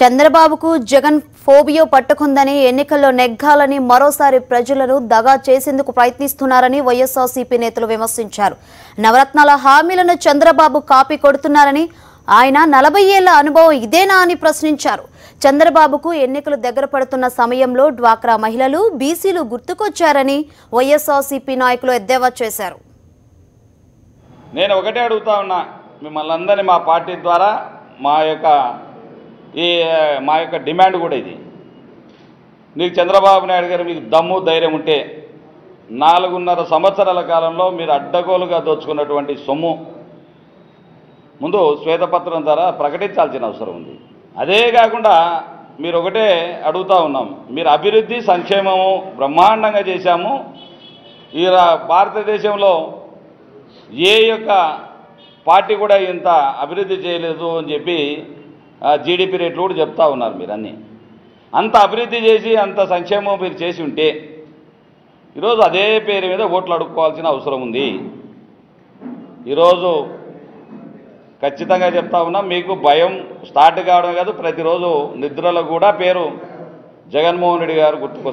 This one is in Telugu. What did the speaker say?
చంద్రబాబుకు జగన్ ఫోబియో పట్టుకుందని ఎన్నికల్లో నెగ్గాలని మరోసారి ప్రజలను దగా చేసేందుకు ప్రయత్నిస్తున్నారని వైఎస్ఆర్సీపీ నేతలు విమర్శించారు. నవరత్నాల హామీలను చంద్రబాబు కాపీ కొడుతున్నారని ఆయన నలభై ఏళ్ళ అనుభవం ఇదేనా అని ప్రశ్నించారు. చంద్రబాబుకు ఎన్నికలు దగ్గర పడుతున్న సమయంలో డ్వాక్రా మహిళలు బీసీలు గుర్తుకొచ్చారని వైఎస్ఆర్సీపీ నాయకులు ఎద్దేవా చేశారు. నేను ఒకటే అడుగుతా ఉన్నా మిమ్మల్ని అందరినీ మా పార్టీ ద్వారా మా యొక్క ఈ మా యొక్క డిమాండ్ కూడా ఇది. నీకు చంద్రబాబు నాయుడు గారు మీకు దమ్ము ధైర్యం ఉంటే నాలుగున్నర సంవత్సరాల కాలంలో మీరు అడ్డగోలుగా దోచుకున్నటువంటి సొమ్ము ముందు శ్వేతపత్రం ద్వారా ప్రకటించాల్సిన అవసరం ఉంది. అదే కాకుండా మీరు ఒకటే అడుగుతా ఉన్నాం. మీరు అభివృద్ధి సంక్షేమము బ్రహ్మాండంగా చేశాము. ఈ రా- భారతదేశంలో ఏ యొక్క పార్టీ కూడా ఇంత అభివృద్ధి చేయలేదు అని చెప్పి జీడిపి రేట్లు కూడా చెప్తా ఉన్నారు మీరు అన్నీ. అంత అభివృద్ధి చేసి అంత సంక్షేమం మీరు చేసి ఉంటే ఈరోజు అదే పేరు మీద ఓట్లు అడుక్కోవాల్సిన అవసరం ఉంది. ఈరోజు ఖచ్చితంగా చెప్తా ఉన్నా మీకు భయం స్టార్ట్ కావడం కాదు ప్రతిరోజు నిద్రలో కూడా పేరు జగన్మోహన్ రెడ్డి గారు గుర్తుకొస్తారు